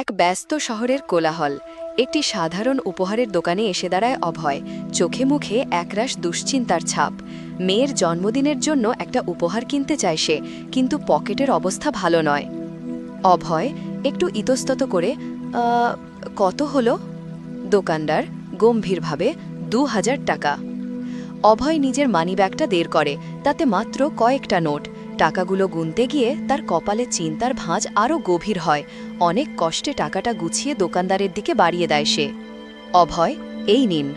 এক ব্যস্ত শহরের কোলাহল। একটি সাধারণ উপহারের দোকানে এসে দাঁড়ায় অভয়। চোখে মুখে একরাশ দুশ্চিন্তার ছাপ। মেয়ের জন্মদিনের জন্য একটা উপহার কিনতে চায় সে, কিন্তু পকেটের অবস্থা ভালো নয়। অভয় একটু ইতস্তত করে কত হলো? দোকানদার গম্ভীরভাবে, দু হাজার টাকা। অভয় নিজের মানিব্যাগটা দের করে, তাতে মাত্র কয়েকটা নোট। টাকাগুলো গুনতে গিয়ে তার কপালে চিন্তার ভাঁজ আরও গভীর হয়। অনেক কষ্টে টাকাটা গুছিয়ে দোকানদারের দিকে বাড়িয়ে দেয় সে। অভয়, এই নিন।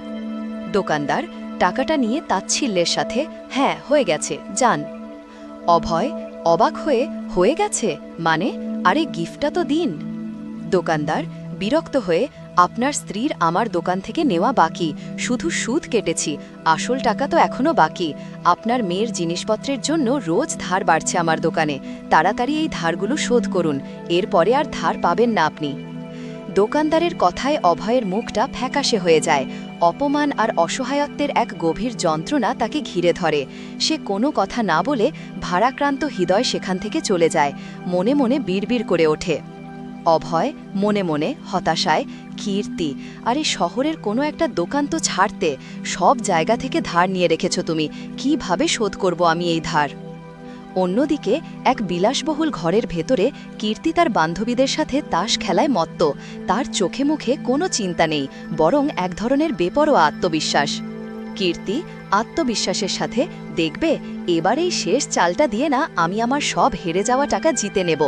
দোকানদার, টাকাটা নিয়ে তাচ্ছিল্যের সাথে হ্যাঁ হয়ে গেছে, যান। অভয়, অবাক হয়ে হয়ে গেছে? মানে? আরে, গিফটটা তো দিন। দোকানদার, বিরক্ত হয়ে আপনার স্ত্রীর আমার দোকান থেকে নেওয়া বাকি। শুধু সুদ কেটেছি, আসল টাকা তো এখনও বাকি। আপনার মেয়ের জিনিসপত্রের জন্য রোজ ধার বাড়ছে আমার দোকানে। তাড়াতাড়ি এই ধারগুলো শোধ করুন, এরপরে আর ধার পাবেন না আপনি। দোকানদারের কথায় অভয়ের মুখটা ফ্যাকাশে হয়ে যায়। অপমান আর অসহায়ত্বের এক গভীর যন্ত্রণা তাকে ঘিরে ধরে। সে কোনো কথা না বলে ভারাক্রান্ত হৃদয় সেখান থেকে চলে যায়, মনে মনে বিড়বিড় করে ওঠে। অভয় মনে মনে হতাশায় কীর্তি। আর এই শহরের কোনো একটা দোকান তো ছাড়তে, সব জায়গা থেকে ধার নিয়ে রেখেছ তুমি, কীভাবে শোধ করব আমি এই ধার? অন্যদিকে, এক বিলাসবহুল ঘরের ভেতরে কীর্তি তার বান্ধবীদের সাথে তাস খেলায় মত্ত, তার চোখে মুখে কোনো চিন্তা নেই, বরং এক ধরনের বেপরোয়া আত্মবিশ্বাস। কীর্তি, আত্মবিশ্বাসের সাথে দেখবে এবার এই শেষ চালটা দিয়ে না আমি আমার সব হেরে যাওয়া টাকা জিতে নেব।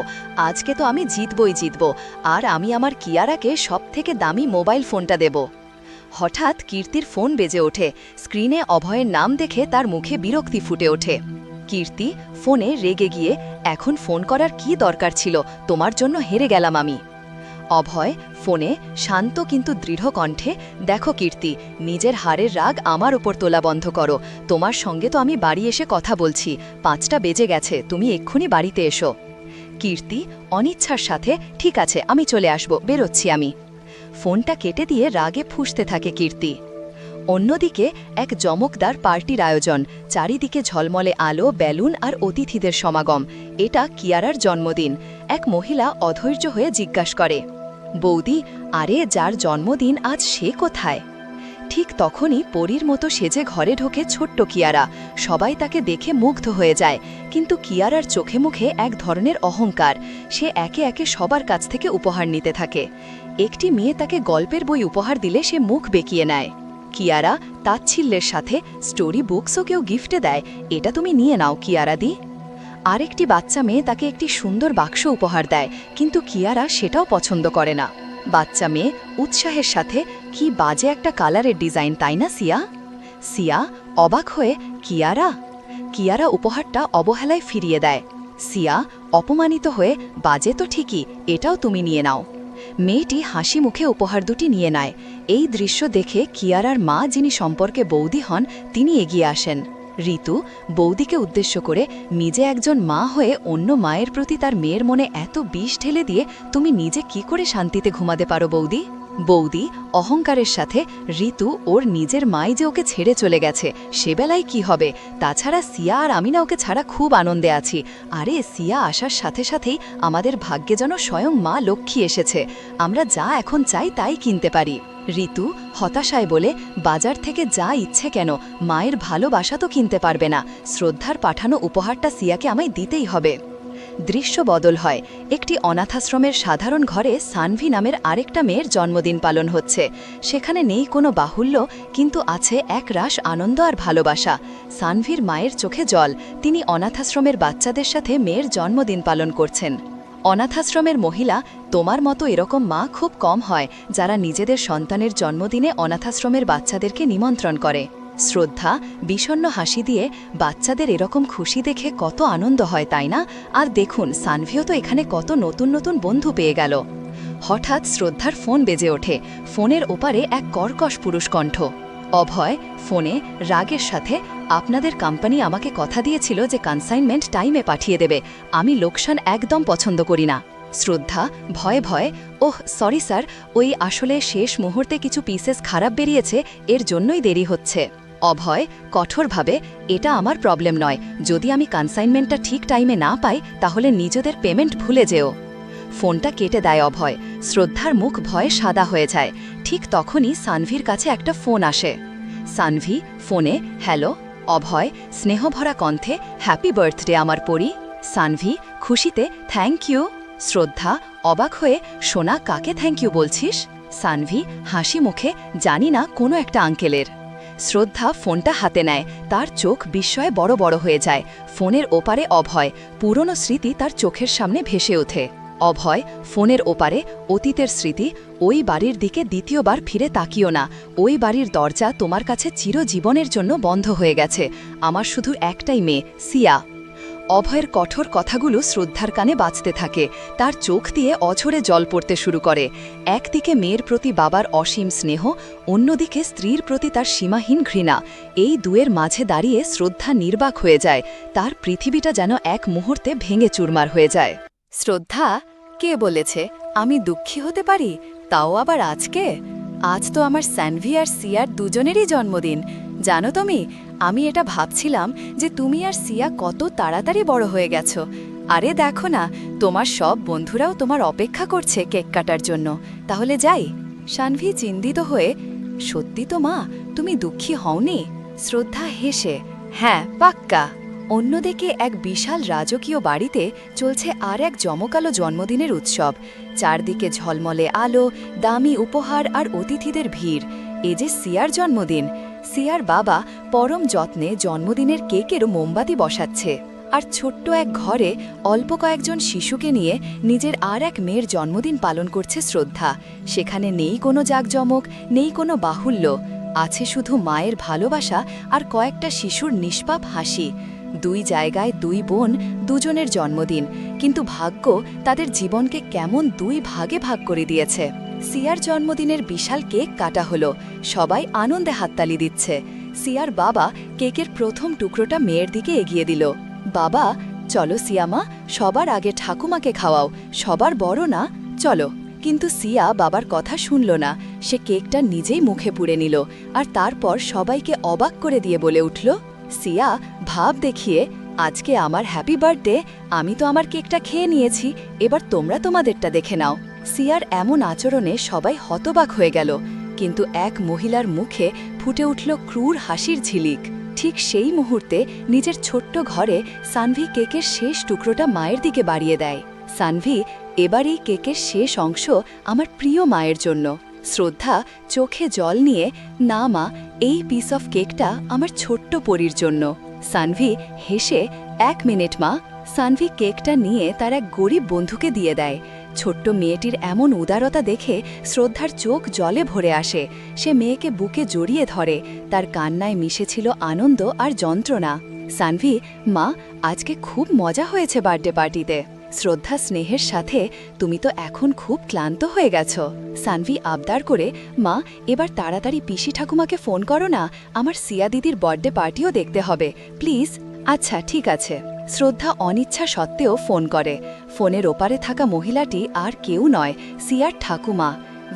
আজকে তো আমি জিতবই জিতব, আর আমি আমার কিয়ারাকে সব থেকে দামি মোবাইল ফোনটা দেব। হঠাৎ কীর্তির ফোন বেজে ওঠে, স্ক্রিনে অভয়ের নাম দেখে তার মুখে বিরক্তি ফুটে ওঠে। কীর্তি ফোনে রেগে গিয়ে, এখন ফোন করার কি দরকার ছিল? তোমার জন্য হেরে গেলাম আমি। অভয়, ফোনে, শান্ত কিন্তু দৃঢ় কণ্ঠে, দেখো কীর্তি, নিজের হারের রাগ আমার ওপর তোলা বন্ধ করো। তোমার সঙ্গে তো আমি বাড়ি এসে কথা বলছি, পাঁচটা বেজে গেছে, তুমি এক্ষুনি বাড়িতে এসো। কীর্তি, অনিচ্ছার সাথে, ঠিক আছে, আমি চলে আসব, বেরোচ্ছি আমি। ফোনটা কেটে দিয়ে রাগে ফুঁসতে থাকে কীর্তি। অন্যদিকে, এক জমকদার পার্টির আয়োজন, চারিদিকে ঝলমলে আলো, বেলুন আর অতিথিদের সমাগম। এটা কিয়ারার জন্মদিন। এক মহিলা অধৈর্য হয়ে জিজ্ঞাসা করে বৌদি, আরে যার জন্মদিন আজ সে কোথায়? ঠিক তখনই পরীর মতো সেজে ঘরে ঢোকে ছোট্ট কিয়ারা। সবাই তাকে দেখে মুগ্ধ হয়ে যায়। কিন্তু কিয়ারার চোখে মুখে এক ধরনের অহংকার। সে একে একে সবার কাছ থেকে উপহার নিতে থাকে। একটি মেয়ে তাকে গল্পের বই উপহার দিলে সে মুখ বেঁকিয়ে নেয়। কিয়ারা, তাচ্ছিল্যের সাথে স্টোরি বুকসও কেউ গিফটে দেয়। এটা তুমি নিয়ে নাও কিয়ারা দি। আরেকটি বাচ্চা মেয়ে তাকে একটি সুন্দর বাক্স উপহার দেয়, কিন্তু কিয়ারা সেটাও পছন্দ করে না। বাচ্চা মেয়ে উৎসাহের সাথে, কি বাজে একটা কালারের ডিজাইন, তাই না, সিয়া? সিয়া অবাক হয়ে, কিয়ারা? কিয়ারা উপহারটা অবহেলায় ফিরিয়ে দেয়। সিয়া অপমানিত হয়ে, বাজে তো ঠিকই, এটাও তুমি নিয়ে নাও। মেয়েটি হাসি মুখে উপহার দুটি নিয়ে নেয়। এই দৃশ্য দেখে কিয়ারার মা, যিনি সম্পর্কে বৌদি হন, তিনি এগিয়ে আসেন। ঋতু বৌদিকে উদ্দেশ্য করে নিজে একজন মা হয়ে অন্য মায়ের প্রতি তার মেয়ের মনে এত বিষ ঢেলে দিয়ে তুমি নিজে কি করে শান্তিতে ঘুমাতে পারো বৌদি? বৌদি অহংকারের সাথে ঋতু ওর নিজের মাই যে ওকে ছেড়ে চলে গেছে, সেবেলায় কি হবে? তাছাড়া সিয়া আর আমি না ওকে ছাড়া খুব আনন্দে আছি। আরে সিয়া আসার সাথে সাথেই আমাদের ভাগ্যে যেন স্বয়ং মা লক্ষ্মী এসেছে। আমরা যা এখন চাই তাই কিনতে পারি। ঋতু হতাশায় বলে বাজার থেকে যা ইচ্ছে কেন, মায়ের ভালোবাসা তো কিনতে পারবে না। শ্রদ্ধার পাঠানো উপহারটা সিয়াকে আমায় দিতেই হবে। দৃশ্য বদল হয়। একটি অনাথাশ্রমের সাধারণ ঘরে সানভি নামের আরেকটা মেয়ের জন্মদিন পালন হচ্ছে। সেখানে নেই কোনো বাহুল্য, কিন্তু আছে এক রাস আনন্দ আর ভালোবাসা। সানভির মায়ের চোখে জল। তিনি অনাথাশ্রমের বাচ্চাদের সাথে মেয়ের জন্মদিন পালন করছেন। অনাথাশ্রমের মহিলা তোমার মতো এরকম মা খুব কম হয়, যারা নিজেদের সন্তানের জন্মদিনে অনাথাশ্রমের বাচ্চাদেরকে নিমন্ত্রণ করে। শ্রদ্ধা, বিষণ্ণ হাসি দিয়ে বাচ্চাদের এরকম খুশি দেখে কত আনন্দ হয়, তাই না? আর দেখুন, সানভিও তো এখানে কত নতুন নতুন বন্ধু পেয়ে গেল। হঠাৎ শ্রদ্ধার ফোন বেজে ওঠে। ফোনের ওপারে এক কর্কশ পুরুষ কণ্ঠ অভয় ফোনে রাগের সাথে আপনাদের কোম্পানি আমাকে কথা দিয়েছিল যে কনসাইনমেন্ট টাইমে পাঠিয়ে দেবে। আমি লোকসান একদম পছন্দ করি না। শ্রদ্ধা, ভয়ে ভয়ে, ওহ সরি স্যার ওই আসলে শেষ মুহূর্তে কিছু পিসেস খারাপ বেরিয়েছে, এর জন্যই দেরি হচ্ছে। অভয় কঠোরভাবে, এটা আমার প্রবলেম নয়। যদি আমি কনসাইনমেন্টটা ঠিক টাইমে না পাই, তাহলে নিজেদের পেমেন্ট ভুলে যেও। ফোনটা কেটে দেয় অভয়। শ্রদ্ধার মুখ ভয়ে সাদা হয়ে যায়। ঠিক তখনই সানভির কাছে একটা ফোন আসে। সানভি, ফোনে, হ্যালো, অভয়, স্নেহভরা কণ্ঠে, হ্যাপি বার্থডে আমার পরি। সানভি, খুশিতে, থ্যাংক ইউ। শ্রদ্ধা, অবাক হয়ে, সোনা, কাকে থ্যাংক ইউ বলছিস? সানভি, হাসি মুখে, জানি না, কোনো একটা আঙ্কেলের। শ্রদ্ধা ফোনটা হাতে নেয়। তার চোখ বিস্ময়ে বড় বড় হয়ে যায়। ফোনের ওপারে অভয়, পুরনো স্মৃতি তার চোখের সামনে ভেসে ওঠে। অভয় ফোনের ওপারে অতীতের স্মৃতি ওই বাড়ির দিকে দ্বিতীয়বার ফিরে তাকিও না। ওই বাড়ির দরজা তোমার কাছে চিরজীবনের জন্য বন্ধ হয়ে গেছে। আমার শুধু একটাই মেয়ে, সিয়া। অভয়ের কঠোর কথাগুলো শ্রদ্ধার কানে বাঁচতে থাকে। তার চোখ দিয়ে অঝরে জল পড়তে শুরু করে। একদিকে মেয়ের প্রতি বাবার অসীম স্নেহ, অন্যদিকে স্ত্রীর প্রতি তার সীমাহীন ঘৃণা। এই দুয়ের মাঝে দাঁড়িয়ে শ্রদ্ধা নির্বাক হয়ে যায়। তার পৃথিবীটা যেন এক মুহূর্তে ভেঙে চুরমার হয়ে যায়। শ্রদ্ধা কে বলেছে, আমি দুঃখী হতে পারি? তাও আবার আজকে? আজ তো আমার স্যানভি আর সিয়ার দুজনেরই জন্মদিন। জানো তুমি, আমি এটা ভাবছিলাম যে তুমি আর সিয়া কত তাড়াতাড়ি বড় হয়ে গেছো। আরে দেখো না, তোমার সব বন্ধুরাও তোমার অপেক্ষা করছে কেক কাটার জন্য। তাহলে যাই। সানভি চিন্তিত হয়ে, সত্যি তো মা, তুমি দুঃখী হওনি? শ্রদ্ধা হেসে হ্যাঁ পাক্কা। অন্যদিকে এক বিশাল রাজকীয় বাড়িতে চলছে আর এক জমকালো জন্মদিনের উৎসব। চারদিকে ঝলমলে আলো, দামি উপহার আর অতিথিদের ভিড়। এ যে সিয়ার জন্মদিন। সিয়ার বাবা পরম যত্নে জন্মদিনের কেকেরও মোমবাতি বসাচ্ছে। আর ছোট্ট এক ঘরে অল্প কয়েকজন শিশুকে নিয়ে নিজের আর এক মেয়ের জন্মদিন পালন করছে শ্রদ্ধা। সেখানে নেই কোনো জাঁকজমক, নেই কোনো বাহুল্য। আছে শুধু মায়ের ভালোবাসা আর কয়েকটা শিশুর নিষ্পাপ হাসি। দুই জায়গায় দুই বোন দুজনের জন্মদিন, কিন্তু ভাগ্য তাদের জীবনকে কেমন দুই ভাগে ভাগ করে দিয়েছে। সিয়ার জন্মদিনের বিশাল কেক কাটা হলো, সবাই আনন্দে হাততালি দিচ্ছে। সিয়ার বাবা কেকের প্রথম টুকরোটা মেয়ের দিকে এগিয়ে দিল। বাবা, চলো সিয়ামা সবার আগে ঠাকুমাকে খাওয়াও, সবার বড় না, চলো। কিন্তু সিয়া বাবার কথা শুনল না, সে কেকটা নিজেই মুখে পুড়ে নিল, আর তারপর সবাইকে অবাক করে দিয়ে বলে উঠল সিয়া, ভাব দেখিয়ে, আজকে আমার হ্যাপি বার্থডে আমি তো আমার কেকটা খেয়ে নিয়েছি, এবার তোমরা তোমাদেরটা দেখে নাও। সিয়ার এমন আচরণে সবাই হতবাক হয়ে গেল, কিন্তু এক মহিলার মুখে ফুটে উঠল ক্রূর হাসির ঝিলিক। ঠিক সেই মুহূর্তে নিজের ছোট্ট ঘরে সানভি কেকের শেষ টুকরোটা মায়ের দিকে বাড়িয়ে দেয়। সানভি, এবার এই কেকের শেষ অংশ আমার প্রিয় মায়ের জন্য। শ্রদ্ধা চোখে জল নিয়ে না মা এই পিস অফ কেকটা আমার ছোট্ট পরীর জন্য। সানভি হেসে, এক মিনিট মা। সানভি কেকটা নিয়ে তার এক গরিব বন্ধুকে দিয়ে দেয়। ছোট্ট মেয়েটির এমন উদারতা দেখে শ্রদ্ধার চোখ জলে ভরে আসে। সে মেয়েকে বুকে জড়িয়ে ধরে। তার কান্নায় মিশেছিল আনন্দ আর যন্ত্রণা। সানভি, মা, আজকে খুব মজা হয়েছে বার্থডে পার্টিতে। শ্রদ্ধা স্নেহের সাথে তুমি তো এখন খুব ক্লান্ত হয়ে গেছ। সানভি আবদার করে, মা, এবার তাড়াতাড়ি পিসি ঠাকুমাকে ফোন করো না, আমার সিয়া দিদির বার্থডে পার্টিও দেখতে হবে। প্লিজ? আচ্ছা ঠিক আছে। শ্রদ্ধা অনিচ্ছা সত্ত্বেও ফোন করে। ফোনের ওপারে থাকা মহিলাটি আর কেউ নয়, সিয়ার ঠাকুমা।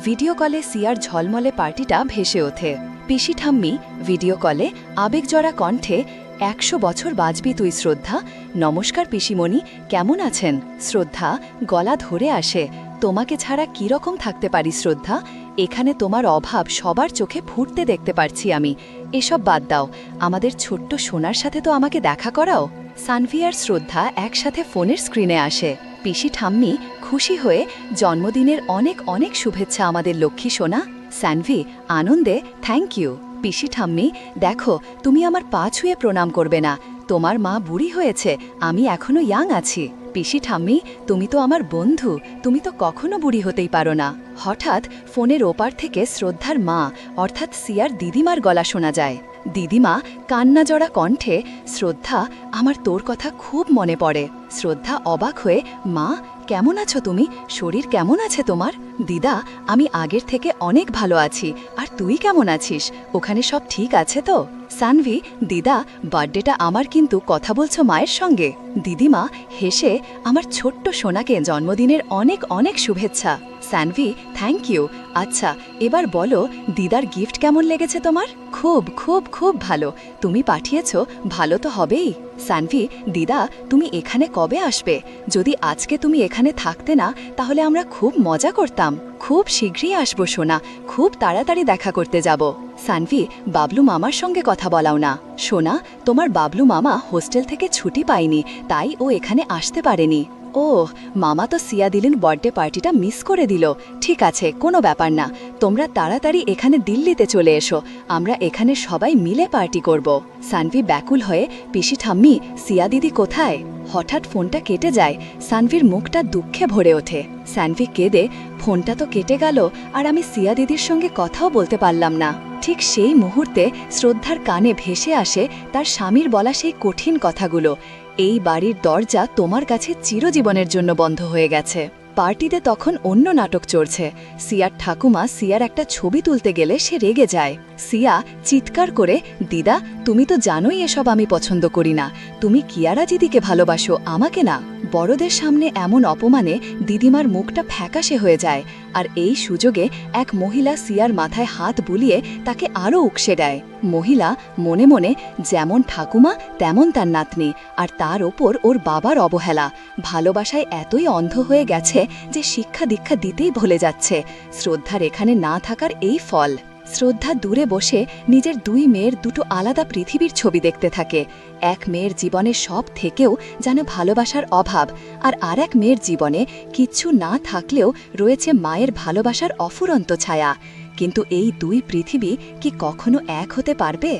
ভিডিও কলে সিয়ার ঝলমলে পার্টিটা ভেসে ওঠে। পিসি ঠাম্মি, ভিডিও কলে আবেগজরা কণ্ঠে একশো বছর বাজবি তুই, শ্রদ্ধা। নমস্কার পিসিমণি, কেমন আছেন? শ্রদ্ধা, গলা ধরে আসে। তোমাকে ছাড়া কীরকম থাকতে পারি, শ্রদ্ধা? এখানে তোমার অভাব সবার চোখে ফুটতে দেখতে পারছি আমি। এসব বাদ দাও। আমাদের ছোট্ট সোনার সাথে তো আমাকে দেখা করাও। সানভি আর শ্রদ্ধা একসাথে ফোনের স্ক্রিনে আসে। পিসি ঠাম্মি খুশি হয়ে, জন্মদিনের অনেক অনেক শুভেচ্ছা আমাদের লক্ষ্মী সোনা। সানভি, আনন্দে, থ্যাংক ইউ। পিসি ঠাম্মি, দেখো, তুমি আমার পা ছুঁয়ে প্রণাম করবে না। তোমার মা বুড়ি হয়েছে, আমি এখনও ইয়াং আছি। পিসি ঠাম্মি, তুমি তো আমার বন্ধু, তুমি তো কখনো বুড়ি হতেই পারো না। হঠাৎ ফোনের ওপার থেকে শ্রদ্ধার মা, অর্থাৎ সিয়ার দিদিমার গলা শোনা যায়। দিদিমা কান্নাজড়া কণ্ঠে, শ্রদ্ধা, আমার তোর কথা খুব মনে পড়ে। শ্রদ্ধা অবাক হয়ে, মা, কেমন আছো তুমি? শরীর কেমন আছে তোমার? দিদা, আমি আগের থেকে অনেক ভালো আছি, আর তুই কেমন আছিস? ওখানে সব ঠিক আছে তো? সানভি, দিদা, বার্থডেটা আমার কিন্তু কথা বলছো মায়ের সঙ্গে। দিদিমা হেসে, আমার ছোট্ট সোনাকে জন্মদিনের অনেক অনেক শুভেচ্ছা। Sanvi thank you. আচ্ছা এবার বলো, দিদার গিফট কেমন লেগেছে তোমার? খুব খুব খুব ভালো। তুমি পাঠিয়েছ, ভালো তো হবেই। সানভি, দিদা, তুমি এখানে কবে আসবে? যদি আজকে তুমি এখানে থাকতে না, তাহলে আমরা খুব মজা করতাম। খুব শীঘ্রই আসব, সোনা। খুব তাড়াতাড়ি দেখা করতে যাব। সানভি, বাবলু মামার সঙ্গে কথা বলাও না। সোনা, তোমার বাবলু মামা হোস্টেল থেকে ছুটি পায়নি, তাই ও এখানে আসতে পারেনি। ও মামা তো সিয়া দিলেন বার্থডে পার্টিটা মিস করে দিল। ঠিক আছে, কোনো ব্যাপার না। তোমরা তাড়াতাড়ি এখানে দিল্লিতে চলে এসো। আমরা এখানে সবাই মিলে পার্টি করব। সানভি ব্যাকুল হয়ে, পিসি ঠাম্মি সিয়া দিদি কোথায়? হঠাৎ ফোনটা কেটে যায়। সানভির মুখটা দুঃখে ভরে ওঠে। সানভি কেঁদে, ফোনটা তো কেটে গেল, আর আমি সিয়া দিদির সঙ্গে কথাও বলতে পারলাম না। ঠিক সেই মুহূর্তে শ্রদ্ধার কানে ভেসে আসে তার স্বামীর বলা সেই কঠিন কথাগুলো। এই বাড়ির দরজা তোমার কাছে চিরজীবনের জন্য বন্ধ হয়ে গেছে। পার্টিতে তখন অন্য নাটক চলছে। সিয়ার ঠাকুমা সিয়ার একটা ছবি তুলতে গেলে সে রেগে যায়। সিয়া চিৎকার করে, দিদা, তুমি তো জানোই এসব আমি পছন্দ করি না। তুমি কিয়ারা দিদিকে ভালোবাসো, আমাকে না। বড়দের সামনে এমন অপমানে দিদিমার মুখটা ফ্যাকাশে হয়ে যায় আর এই সুযোগে এক মহিলা সিয়ার মাথায় হাত বুলিয়ে তাকে আরও উকসে দেয়। মহিলা মনে মনে যেমন ঠাকুমা, তেমন তার নাতনি আর তার ওপর ওর বাবার অবহেলা। ভালোবাসায় এতই অন্ধ হয়ে গেছে যে শিক্ষা দীক্ষা দিতেই ভুলে যাচ্ছে। শ্রদ্ধার এখানে না থাকার এই ফল। শ্রদ্ধা দূরে বসে নিজের দুই মেয়ের দুটো আলাদা পৃথিবীর ছবি দেখতে থাকে। এক মেয়ের জীবনে সব থেকেও যেন ভালোবাসার অভাব, আর আর এক মেয়ের জীবনে কিচ্ছু না থাকলেও রয়েছে মায়ের ভালোবাসার অফুরন্ত ছায়া। কিন্তু এই দুই পৃথিবী কি কখনো এক হতে পারবে?